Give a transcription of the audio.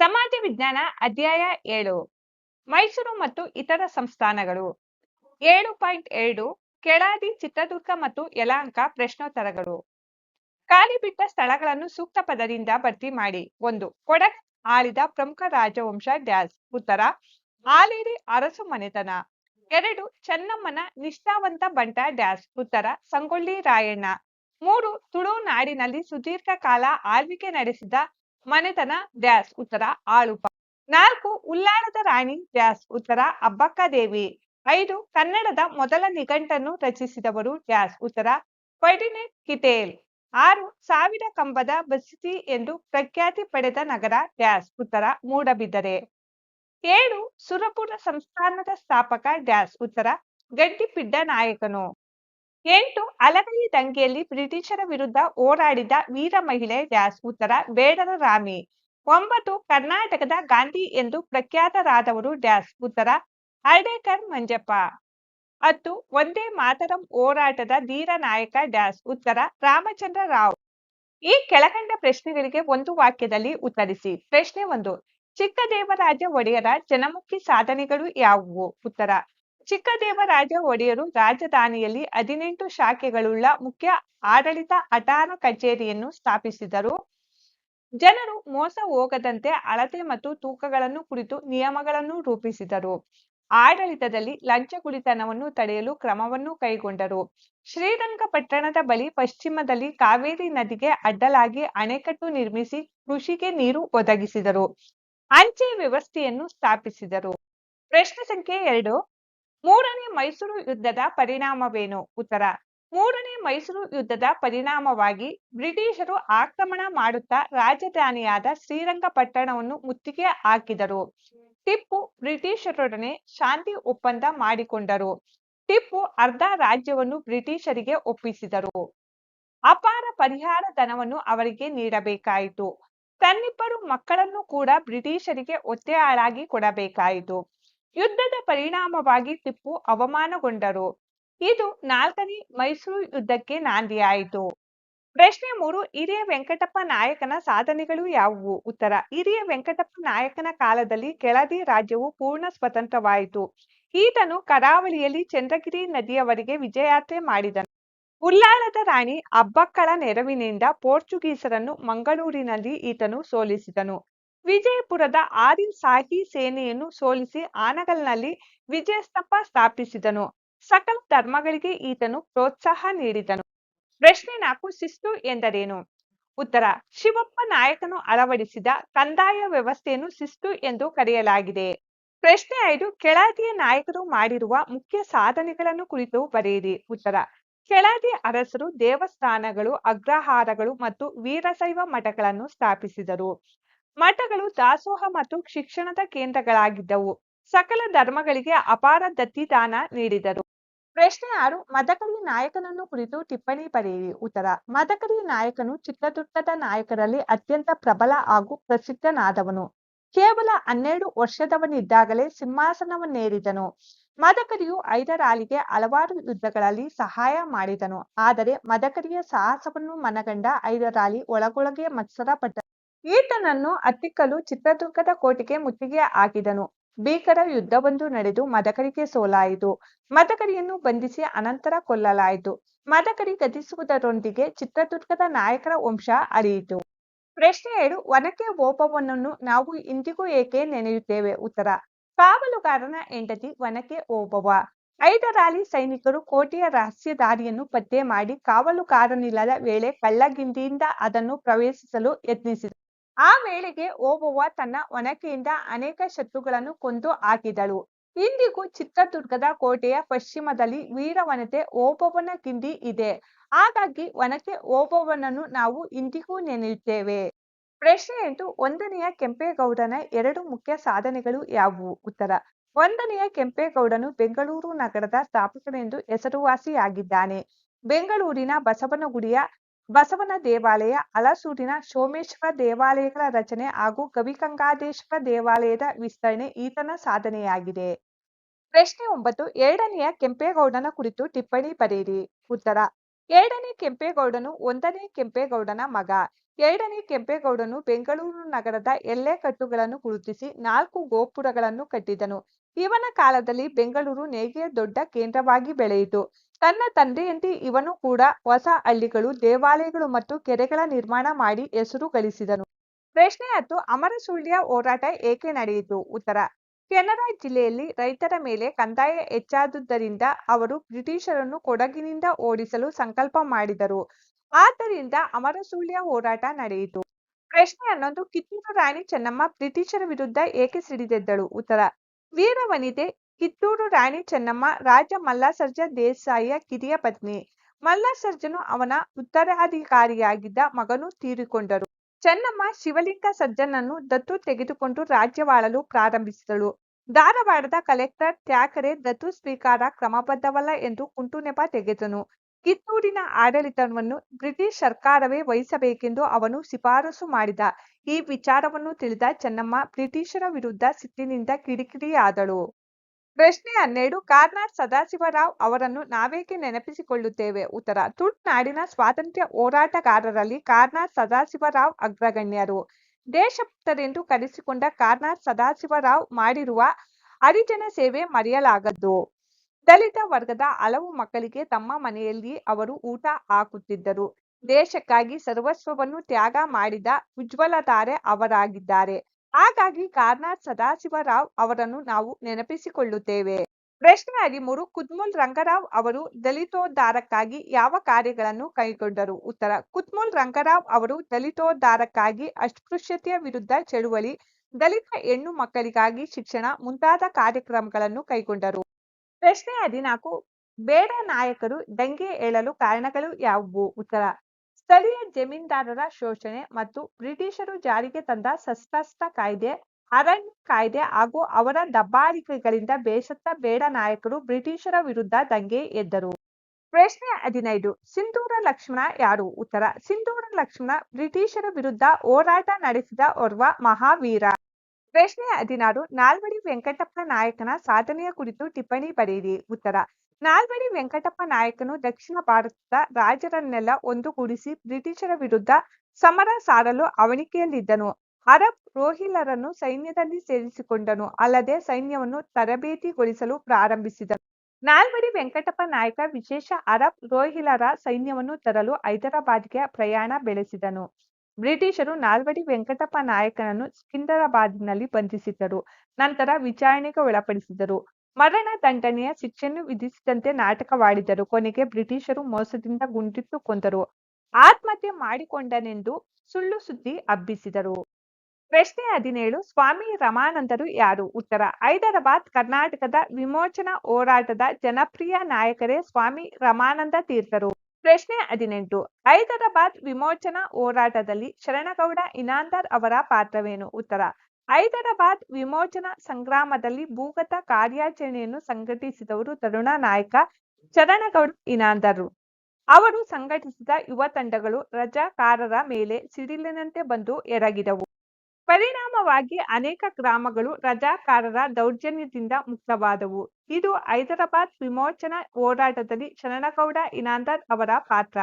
ಸಮಾಜ ವಿಜ್ಞಾನ ಅಧ್ಯಾಯ ಏಳು. ಮೈಸೂರು ಮತ್ತು ಇತರ ಸಂಸ್ಥಾನಗಳು. ಏಳು ಪಾಯಿಂಟ್ ಎರಡು, ಕೆಳದಿ, ಚಿತ್ರದುರ್ಗ ಮತ್ತು ಯಲಹಂಕ ಪ್ರಶ್ನೋತ್ತರಗಳು. ಖಾಲಿ ಬಿಟ್ಟ ಸ್ಥಳಗಳನ್ನು ಸೂಕ್ತ ಪದದಿಂದ ಭರ್ತಿ ಮಾಡಿ. ಒಂದು ಕೊಡಕ್ ಆಳಿದ ಪ್ರಮುಖ ರಾಜವಂಶ ಡ್ಯಾಸ್. ಉತ್ತರ ಆಲೇರಿ ಅರಸು ಮನೆತನ. ಎರಡು, ಚೆನ್ನಮ್ಮನ ನಿಷ್ಠಾವಂತ ಬಂಟ ಡ್ಯಾಸ್. ಉತ್ತರ, ಸಂಗೊಳ್ಳಿ ರಾಯಣ್ಣ. ಮೂರು, ತುಳುನಾಡಿನಲ್ಲಿ ಸುದೀರ್ಘ ಕಾಲ ಆಳ್ವಿಕೆ ನಡೆಸಿದ ಮನೆತನ, ಡ್ಯಾಸ್ ಉತ್ತರ ಆಳುಪ ನಾಲ್ಕು ಉಲ್ಲಾಳದ ರಾಣಿ, ಡ್ಯಾಸ್ ಉತ್ತರ ಅಬ್ಬಕ್ಕ ದೇವಿ ಐದು, ಕನ್ನಡದ ಮೊದಲ ನಿಘಂಟನ್ನು ರಚಿಸಿದವರು ಡ್ಯಾಸ್ ಉತ್ತರ ಫೈಡಿನೆಟ್ ಕಿಟೇಲ್ ಆರು, ಸಾವಿರ ಕಂಬದ ಬಸಿತಿ ಎಂದು ಪ್ರಖ್ಯಾತಿ ಪಡೆದ ನಗರ ಡ್ಯಾಸ್ ಉತ್ತರ ಮೂಡಬಿದರೆ. ಏಳು, ಸುರಪುರ ಸಂಸ್ಥಾನದ ಸ್ಥಾಪಕ ಡ್ಯಾಸ್ ಉತ್ತರ ಗಡ್ಡಿಪಿಡ್ಡ ನಾಯಕನು. ಎಂಟು, ಅಲಗಲಿ ದಂಗೆಯಲ್ಲಿ ಬ್ರಿಟಿಷರ ವಿರುದ್ಧ ಹೋರಾಡಿದ ವೀರ ಮಹಿಳೆ ಡ್ಯಾಸ್ ಉತ್ತರ, ಬೇಡರ ರಾಮಿ ಒಂಬತ್ತು, ಕರ್ನಾಟಕದ ಗಾಂಧಿ ಎಂದು ಪ್ರಖ್ಯಾತರಾದವರು ಡ್ಯಾಸ್ ಉತ್ತರ, ಹರ್ಡೇಕರ್, ಮಂಜಪ್ಪ. ಹತ್ತು, ಒಂದೇ ಮಾತರಂ ಹೋರಾಟದ ಧೀರ ನಾಯಕ ಡ್ಯಾಸ್ ಉತ್ತರ, ರಾಮಚಂದ್ರ ರಾವ್. ಈ ಕೆಳಕಂಡ ಪ್ರಶ್ನೆಗಳಿಗೆ ಒಂದು ವಾಕ್ಯದಲ್ಲಿ ಉತ್ತರಿಸಿ. ಪ್ರಶ್ನೆ ಒಂದು ಚಿಕ್ಕದೇವರಾಜ ಒಡೆಯರ ಜನಮುಖಿ ಸಾಧನೆಗಳು ಯಾವುವು? ಉತ್ತರ ಚಿಕ್ಕದೇವರಾಜ ಒಡೆಯರು ರಾಜಧಾನಿಯಲ್ಲಿ ಹದಿನೆಂಟು ಶಾಖೆಗಳುಳ್ಳ ಮುಖ್ಯ ಆಡಳಿತ ಅಟಾನ ಕಚೇರಿಯನ್ನು ಸ್ಥಾಪಿಸಿದರು. ಜನರು ಮೋಸ ಹೋಗದಂತೆ ಅಳತೆ ಮತ್ತು ತೂಕಗಳನ್ನು ಕುರಿತು ನಿಯಮಗಳನ್ನು ರೂಪಿಸಿದರು. ಆಡಳಿತದಲ್ಲಿ ಲಂಚ ಲಂಚಗುಳಿತನವನ್ನು ತಡೆಯಲು ಕ್ರಮವನ್ನು ಕೈಗೊಂಡರು. ಶ್ರೀರಂಗಪಟ್ಟಣದ ಬಳಿ ಪಶ್ಚಿಮದಲ್ಲಿ ಕಾವೇರಿ ನದಿಗೆ ಅಡ್ಡಲಾಗಿ ಅಣೆಕಟ್ಟು ನಿರ್ಮಿಸಿ ಕೃಷಿಗೆ ನೀರು ಒದಗಿಸಿದರು. ಅಂಚೆ ವ್ಯವಸ್ಥೆಯನ್ನು ಸ್ಥಾಪಿಸಿದರು. ಪ್ರಶ್ನೆ ಸಂಖ್ಯೆ ಎರಡು. ಮೂರನೇ ಮೈಸೂರು ಯುದ್ಧದ ಪರಿಣಾಮವೇನು? ಉತ್ತರ. ಮೂರನೇ ಮೈಸೂರು ಯುದ್ಧದ ಪರಿಣಾಮವಾಗಿ ಬ್ರಿಟಿಷರು ಆಕ್ರಮಣ ಮಾಡುತ್ತಾ ರಾಜಧಾನಿಯಾದ ಶ್ರೀರಂಗಪಟ್ಟಣವನ್ನು ಮುತ್ತಿಗೆ ಹಾಕಿದರು. ಟಿಪ್ಪು ಬ್ರಿಟಿಷರೊಡನೆ ಶಾಂತಿ ಒಪ್ಪಂದ ಮಾಡಿಕೊಂಡರು. ಟಿಪ್ಪು ಅರ್ಧ ರಾಜ್ಯವನ್ನು ಬ್ರಿಟಿಷರಿಗೆ ಒಪ್ಪಿಸಿದರು. ಅಪಾರ ಪರಿಹಾರ ಧನವನ್ನು ಅವರಿಗೆ ನೀಡಬೇಕಾಯಿತು. ತನ್ನಿಬ್ಬರು ಮಕ್ಕಳನ್ನು ಕೂಡ ಬ್ರಿಟಿಷರಿಗೆ ಒತ್ತೆಯಾಳಾಗಿ ಕೊಡಬೇಕಾಯಿತು. ಯುದ್ಧದ ಪರಿಣಾಮವಾಗಿ ಟಿಪ್ಪು ಅವಮಾನಗೊಂಡರು. ಇದು ನಾಲ್ಕನೇ ಮೈಸೂರು ಯುದ್ಧಕ್ಕೆ ನಾಂದಿಯಾಯಿತು. ಪ್ರಶ್ನೆ ಮೂರು, ಹಿರಿಯ ವೆಂಕಟಪ್ಪ ನಾಯಕನ ಸಾಧನೆಗಳು ಯಾವುವು? ಉತ್ತರ, ಹಿರಿಯ ವೆಂಕಟಪ್ಪ ನಾಯಕನ ಕಾಲದಲ್ಲಿ ಕೆಳದಿ ರಾಜ್ಯವು ಪೂರ್ಣ ಸ್ವತಂತ್ರವಾಯಿತು. ಈತನು ಕರಾವಳಿಯಲ್ಲಿ ಚಂದ್ರಗಿರಿ ನದಿಯವರೆಗೆ ವಿಜಯಾತ್ರೆ ಮಾಡಿದನು. ಉಲ್ಲಾಳದ ರಾಣಿ ಅಬ್ಬಕ್ಕಳ ನೆರವಿನಿಂದ ಪೋರ್ಚುಗೀಸರನ್ನು ಮಂಗಳೂರಿನಲ್ಲಿ ಈತನು ಸೋಲಿಸಿದನು. ವಿಜಯಪುರದ ಆದಿಲ್ ಸಾಹಿ ಸೇನೆಯನ್ನು ಸೋಲಿಸಿ ಆನಗಲ್ನಲ್ಲಿ ವಿಜಯಸ್ತಂಭ ಸ್ಥಾಪಿಸಿದನು. ಸಕಲ ಧರ್ಮಗಳಿಗೆ ಈತನು ಪ್ರೋತ್ಸಾಹ ನೀಡಿದನು. ಪ್ರಶ್ನೆ ನಾಲ್ಕು, ಶಿಸ್ತು ಎಂದರೇನು? ಉತ್ತರ, ಶಿವಪ್ಪ ನಾಯಕನು ಅಳವಡಿಸಿದ ಕಂದಾಯ ವ್ಯವಸ್ಥೆಯನ್ನು ಶಿಸ್ತು ಎಂದು ಕರೆಯಲಾಗಿದೆ. ಪ್ರಶ್ನೆ ಐದು, ಕೆಳದಿಯ ನಾಯಕರು ಮಾಡಿರುವ ಮುಖ್ಯ ಸಾಧನೆಗಳನ್ನು ಕುರಿತು ಬರೆಯಿರಿ. ಉತ್ತರ, ಕೆಳದಿ ಅರಸರು ದೇವಸ್ಥಾನಗಳು, ಅಗ್ರಹಾರಗಳು ಮತ್ತು ವೀರಶೈವ ಮಠಗಳನ್ನು ಸ್ಥಾಪಿಸಿದರು. ಮಠಗಳು ದಾಸೋಹ ಮತ್ತು ಶಿಕ್ಷಣದ ಕೇಂದ್ರಗಳಾಗಿದ್ದವು. ಸಕಲ ಧರ್ಮಗಳಿಗೆ ಅಪಾರ ದತ್ತಿದಾನ ನೀಡಿದರು. ಪ್ರಶ್ನೆ ಆರು, ಮದಕರಿ ನಾಯಕನನ್ನು ಕುರಿತು ಟಿಪ್ಪಣಿ ಪಡೆಯಿರಿ. ಉತ್ತರ, ಮದಕರಿ ನಾಯಕನು ಚಿತ್ರದುರ್ಗದ ನಾಯಕರಲ್ಲಿ ಅತ್ಯಂತ ಪ್ರಬಲ ಹಾಗೂ ಪ್ರಸಿದ್ಧನಾದವನು. ಕೇವಲ ಹನ್ನೆರಡು ವರ್ಷದವನಿದ್ದಾಗಲೇ ಸಿಂಹಾಸನವನ್ನೇರಿದನು ಮದಕರಿಯು ಐದರಾಲಿಗೆ ಹಲವಾರು ಯುದ್ಧಗಳಲ್ಲಿ ಸಹಾಯ ಮಾಡಿದನು. ಆದರೆ ಮದಕರಿಯ ಸಾಹಸವನ್ನು ಮನಗಂಡ ಐದರಾಲಿ ಒಳಗೊಳಗೆ ಮತ್ಸರ ಈತನನ್ನು ಅತ್ತಿಕ್ಕಲು ಚಿತ್ರದುರ್ಗದ ಕೋಟೆಗೆ ಮುತ್ತಿಗೆ ಹಾಕಿದನು. ಭೀಕರ ಯುದ್ಧವೊಂದು ನಡೆದು ಮದಕರಿಗೆ ಸೋಲಾಯಿತು. ಮದಕರಿಯನ್ನು ಬಂಧಿಸಿ ಅನಂತರ ಕೊಲ್ಲಲಾಯಿತು. ಮದಕರಿ ಗತಿಸುವುದರೊಂದಿಗೆ ಚಿತ್ರದುರ್ಗದ ನಾಯಕರ ವಂಶ ಅರಿಯಿತು ಪ್ರಶ್ನೆ ಏಳು ಒನಕೆ ಓಬವ್ವನನ್ನು ನಾವು ಇಂದಿಗೂ ಏಕೆ ನೆನೆಯುತ್ತೇವೆ? ಉತ್ತರ, ಕಾವಲುಗಾರನ ಹೆಂಡತಿ ಒನಕೆ ಓಬವ್ವ ಐದರಾಲಿ ಸೈನಿಕರು ಕೋಟೆಯ ರಹಸ್ಯ ದಾರಿಯನ್ನು ಪತ್ತೆ ಮಾಡಿ ಕಾವಲುಗಾರನಿಲ್ಲದ ವೇಳೆ ಕಳ್ಳಗಿಂದಿಯಿಂದ ಅದನ್ನು ಪ್ರವೇಶಿಸಲು ಯತ್ನಿಸಿದರು ಆ ವೇಳೆಗೆ ಓಬವ್ವ ತನ್ನ ಒನಕೆಯಿಂದ ಅನೇಕ ಶತ್ರುಗಳನ್ನು ಕೊಂದು ಹಾಕಿದಳು. ಇಂದಿಗೂ ಚಿತ್ರದುರ್ಗದ ಕೋಟೆಯ ಪಶ್ಚಿಮದಲ್ಲಿ ವೀರವನತೆ ಓಬವ್ವನ ಕಿಂಡಿ ಇದೆ. ಹಾಗಾಗಿ ಒನಕೆ ಓಬವ್ವನನ್ನು ನಾವು ಇಂದಿಗೂ ನೆನೆಯುತ್ತೇವೆ. ಪ್ರಶ್ನೆ ಎಂಟು ಒಂದನೆಯ ಕೆಂಪೇಗೌಡನ ಎರಡು ಮುಖ್ಯ ಸಾಧನೆಗಳು ಯಾವುವು? ಉತ್ತರ, ಒಂದನೆಯ ಕೆಂಪೇಗೌಡನು ಬೆಂಗಳೂರು ನಗರದ ಸ್ಥಾಪಕನೆಂದು ಹೆಸರುವಾಸಿಯಾಗಿದ್ದಾನೆ. ಬೆಂಗಳೂರಿನ ಬಸವನಗುಡಿಯ ಬಸವನ ದೇವಾಲಯ ಹಲಸೂರಿನ ಸೋಮೇಶ್ವರ ದೇವಾಲಯಗಳ ರಚನೆ ಹಾಗೂ ಗವಿಗಂಗಾಧೇಶ್ವರ ದೇವಾಲಯದ ವಿಸ್ತರಣೆ ಈತನ ಸಾಧನೆಯಾಗಿದೆ. ಪ್ರಶ್ನೆ ಒಂಬತ್ತು, ಎರಡನೆಯ ಕೆಂಪೇಗೌಡನ ಕುರಿತು ಟಿಪ್ಪಣಿ ಬರೆಯಿರಿ. ಉತ್ತರ, ಎರಡನೇ ಕೆಂಪೇಗೌಡನು ಒಂದನೇ ಕೆಂಪೇಗೌಡನ ಮಗ. ಎರಡನೇ ಕೆಂಪೇಗೌಡನು ಬೆಂಗಳೂರು ನಗರದ ಎಲ್ಲೆಕಟ್ಟುಗಳನ್ನು ಗುರುತಿಸಿ ನಾಲ್ಕು ಗೋಪುರಗಳನ್ನು ಕಟ್ಟಿದನು. ಇವನ ಕಾಲದಲ್ಲಿ ಬೆಂಗಳೂರು ನೇಯ್ಗೆಯ ದೊಡ್ಡ ಕೇಂದ್ರವಾಗಿ ಬೆಳೆಯಿತು. ತನ್ನ ತಂದೆಯಂತೆ ಇವನು ಕೂಡ ಹೊಸ ಹಳ್ಳಿಗಳು, ದೇವಾಲಯಗಳು ಮತ್ತು ಕೆರೆಗಳ ನಿರ್ಮಾಣ ಮಾಡಿ ಹೆಸರು ಗಳಿಸಿದನು. ಪ್ರಶ್ನೆ ಹತ್ತು ಅಮರಸುಳ್ಯ ಹೋರಾಟ ಏಕೆ ನಡೆಯಿತು? ಉತ್ತರ, ಕೆನರಾ ಜಿಲ್ಲೆಯಲ್ಲಿ ರೈತರ ಮೇಲೆ ಕಂದಾಯ ಹೆಚ್ಚಾದುದರಿಂದ ಅವರು ಬ್ರಿಟಿಷರನ್ನು ಕೊಡಗಿನಿಂದ ಓಡಿಸಲು ಸಂಕಲ್ಪ ಮಾಡಿದರು. ಆದ್ದರಿಂದ ಅಮರಸುಳ್ಯ ಹೋರಾಟ ನಡೆಯಿತು. ಪ್ರಶ್ನೆ ಹನ್ನೊಂದು, ಕಿತ್ತೂರು ರಾಣಿ ಚೆನ್ನಮ್ಮ ಬ್ರಿಟಿಷರ ವಿರುದ್ಧ ಏಕೆ ಸಿಡಿದೆದ್ದಳು? ಉತ್ತರ, ವೀರವನಿತೆ ಕಿತ್ತೂರು ರಾಣಿ ಚೆನ್ನಮ್ಮ, ರಾಜ ಮಲ್ಲಾಸರ್ಜ ದೇಸಾಯಿಯ ಕಿರಿಯ ಪತ್ನಿ. ಮಲ್ಲಾಸರ್ಜನು ಅವನ ಉತ್ತರಾಧಿಕಾರಿಯಾಗಿದ್ದ ಮಗನು ತೀರಿಕೊಂಡರು. ಚೆನ್ನಮ್ಮ ಶಿವಲಿಂಗ ಸಜ್ಜನನ್ನು ದತ್ತು ತೆಗೆದುಕೊಂಡು ರಾಜ್ಯವಾಳಲು ಪ್ರಾರಂಭಿಸಿದಳು. ಧಾರವಾಡದ ಕಲೆಕ್ಟರ್ ತ್ಯಾಕರೆ ದತ್ತು ಸ್ವೀಕಾರ ಕ್ರಮಬದ್ಧವಲ್ಲ ಎಂದು ಕುಂಟು ನೆಪ ತೆಗೆದನು. ಕಿತ್ತೂರಿನ ಆಡಳಿತವನ್ನು ಬ್ರಿಟಿಷ್ ಸರ್ಕಾರವೇ ವಹಿಸಬೇಕೆಂದು ಅವನು ಶಿಫಾರಸು ಮಾಡಿದ. ಈ ವಿಚಾರವನ್ನು ತಿಳಿದ ಚೆನ್ನಮ್ಮ ಬ್ರಿಟಿಷರ ವಿರುದ್ಧ ಸಿಟ್ಟಿನಿಂದ ಕಿಡಿಕಿಡಿಯಾದಳು. ಪ್ರಶ್ನೆ ಹನ್ನೆರಡು, ಕಾರ್ನಾಡ್ ಸದಾಶಿವರಾವ್ ಅವರನ್ನು ನಾವೇಕೆ ನೆನಪಿಸಿಕೊಳ್ಳುತ್ತೇವೆ? ಉತ್ತರ, ತುಳುನಾಡಿನ ಸ್ವಾತಂತ್ರ್ಯ ಹೋರಾಟಗಾರರಲ್ಲಿ ಕಾರ್ನಾಡ್ ಸದಾಶಿವರಾವ್ ಅಗ್ರಗಣ್ಯರು. ದೇಶಭಕ್ತರೆಂದು ಕರೆಸಿಕೊಂಡ ಕಾರ್ನಾಡ್ ಸದಾಶಿವರಾವ್ ಮಾಡಿರುವ ಹರಿಜನ ಸೇವೆ ಮರೆಯಲಾಗದ್ದು. ದಲಿತ ವರ್ಗದ ಹಲವು ಮಕ್ಕಳಿಗೆ ತಮ್ಮ ಮನೆಯಲ್ಲಿ ಅವರು ಊಟ ಹಾಕುತ್ತಿದ್ದರು. ದೇಶಕ್ಕಾಗಿ ಸರ್ವಸ್ವವನ್ನು ತ್ಯಾಗ ಮಾಡಿದ ಉಜ್ವಲತಾರೆ ಅವರಾಗಿದ್ದಾರೆ. ಹಾಗಾಗಿ ಕಾರ್ನಾಡ್ ಸದಾಶಿವರಾವ್ ಅವರನ್ನು ನಾವು ನೆನಪಿಸಿಕೊಳ್ಳುತ್ತೇವೆ. ಪ್ರಶ್ನೆ ಹದಿಮೂರು ಕುದ್ಮುಲ್ ರಂಗರಾವ್ ಅವರು ದಲಿತೋದ್ಧಾರಕ್ಕಾಗಿ ಯಾವ ಕಾರ್ಯಗಳನ್ನು ಕೈಗೊಂಡರು? ಉತ್ತರ ಕುದ್ಮುಲ್ ರಂಗರಾವ್ ಅವರು ದಲಿತೋದ್ಧಾರಕ್ಕಾಗಿ ಅಸ್ಪೃಶ್ಯತೆಯ ವಿರುದ್ಧ ಚಳುವಳಿ, ದಲಿತ ಹೆಣ್ಣು ಮಕ್ಕಳಿಗಾಗಿ ಶಿಕ್ಷಣ ಮುಂತಾದ ಕಾರ್ಯಕ್ರಮಗಳನ್ನು ಕೈಗೊಂಡರು. ಪ್ರಶ್ನೆ ಹದಿನಾಲ್ಕು ಬೇಡ ನಾಯಕರು ದಂಗೆ ಏಳಲು ಕಾರಣಗಳು ಯಾವುವು? ಉತ್ತರ ಸ್ಥಳೀಯ ಜಮೀನ್ದಾರರ ಶೋಷಣೆ ಮತ್ತು ಬ್ರಿಟಿಷರು ಜಾರಿಗೆ ತಂದ ಸಶಸ್ತ್ರ ಕಾಯ್ದೆ, ಅರಣ್ಯ ಕಾಯ್ದೆ ಹಾಗೂ ಅವರ ದಬ್ಬಾಳಿಕೆಗಳಿಂದ ಬೇಸತ್ತ ಬೇಡ ನಾಯಕರು ಬ್ರಿಟಿಷರ ವಿರುದ್ಧ ದಂಗೆ ಎದ್ದರು. ಪ್ರಶ್ನೆ ಹದಿನೈದು, ಸಿಂಧೂರ ಲಕ್ಷ್ಮಣ ಯಾರು? ಉತ್ತರ, ಸಿಂಧೂರ ಲಕ್ಷ್ಮಣ ಬ್ರಿಟಿಷರ ವಿರುದ್ಧ ಹೋರಾಟ ನಡೆಸಿದ ಓರ್ವ ಮಹಾವೀರ. ಪ್ರಶ್ನೆ ಹದಿನಾರು, ನಾಲ್ವಡಿ ವೆಂಕಟಪ್ಪ ನಾಯಕನ ಸಾಧನೆಯ ಕುರಿತು ಟಿಪ್ಪಣಿ ಬರೆಯಿರಿ ಉತ್ತರ ನಾಲ್ವಡಿ ವೆಂಕಟಪ್ಪ ನಾಯಕನು ದಕ್ಷಿಣ ಭಾರತದ ರಾಜರನ್ನೆಲ್ಲ ಒಂದುಗೂಡಿಸಿ ಬ್ರಿಟಿಷರ ವಿರುದ್ಧ ಸಮರ ಸಾರಲು ಅವಣಿಕೆಯಲ್ಲಿದ್ದನು. ಅರಬ್ ರೋಹಿಲರನ್ನು ಸೈನ್ಯದಲ್ಲಿ ಸೇರಿಸಿಕೊಂಡನು, ಅಲ್ಲದೆ ಸೈನ್ಯವನ್ನು ತರಬೇತಿಗೊಳಿಸಲು ಪ್ರಾರಂಭಿಸಿದನು. ನಾಲ್ವಡಿ ವೆಂಕಟಪ್ಪ ನಾಯಕ ವಿಶೇಷ ಅರಬ್ ರೋಹಿಲರ ಸೈನ್ಯವನ್ನು ತರಲು ಹೈದರಾಬಾದ್ಗೆ ಪ್ರಯಾಣ ಬೆಳೆಸಿದನು. ಬ್ರಿಟಿಷರು ನಾಲ್ವಡಿ ವೆಂಕಟಪ್ಪ ನಾಯಕನನ್ನು ಸಿಕಿಂದರಾಬಾದಿನಲ್ಲಿ ಬಂಧಿಸಿದ್ದರು, ನಂತರ ವಿಚಾರಣೆಗೆ ಒಳಪಡಿಸಿದರು ಮರಣ ದಂಡನೆಯ ಶಿಕ್ಷೆಯನ್ನು ವಿಧಿಸಿದಂತೆ ನಾಟಕವಾಡಿದರು. ಕೊನೆಗೆ ಬ್ರಿಟಿಷರು ಮೋಸದಿಂದ ಗುಂಡಿಟ್ಟು ಕೊಂದರು. ಆತ್ಮಹತ್ಯೆ ಮಾಡಿಕೊಂಡನೆಂದು ಸುಳ್ಳು ಸುದ್ದಿ ಹಬ್ಬಿಸಿದರು. ಪ್ರಶ್ನೆ ಹದಿನೇಳು, ಸ್ವಾಮಿ ರಮಾನಂದರು ಯಾರು? ಉತ್ತರ, ಹೈದರಾಬಾದ್, ಕರ್ನಾಟಕದ ವಿಮೋಚನಾ ಹೋರಾಟದ ಜನಪ್ರಿಯ ನಾಯಕರೇ ಸ್ವಾಮಿ ರಮಾನಂದ ತೀರ್ಥರು. ಪ್ರಶ್ನೆ ಹದಿನೆಂಟು, ಹೈದರಾಬಾದ್ ವಿಮೋಚನಾ ಹೋರಾಟದಲ್ಲಿ ಶರಣಗೌಡ ಇನಾಂದರ್ ಅವರ ಪಾತ್ರವೇನು? ಉತ್ತರ ಹೈದರಾಬಾದ್ ವಿಮೋಚನಾ ಸಂಗ್ರಾಮದಲ್ಲಿ ಭೂಗತ ಕಾರ್ಯಾಚರಣೆಯನ್ನು ಸಂಘಟಿಸಿದವರು ತರುಣ ನಾಯಕ ಶರಣಗೌಡ ಇನಾಂದರು. ಅವರು ಸಂಘಟಿಸಿದ ಯುವ ತಂಡಗಳು ರಜಾಕಾರರ ಮೇಲೆ ಸಿಡಿಲಿನಂತೆ ಬಂದು ಎರಗಿದವು. ಪರಿಣಾಮವಾಗಿ ಅನೇಕ ಗ್ರಾಮಗಳು ರಜಾಕಾರರ ದೌರ್ಜನ್ಯದಿಂದ ಮುಕ್ತವಾದವು. ಇದು ಹೈದರಾಬಾದ್ ವಿಮೋಚನಾ ಹೋರಾಟದಲ್ಲಿ ಶರಣಗೌಡ ಇನಾಂದರ್ ಅವರ ಪಾತ್ರ.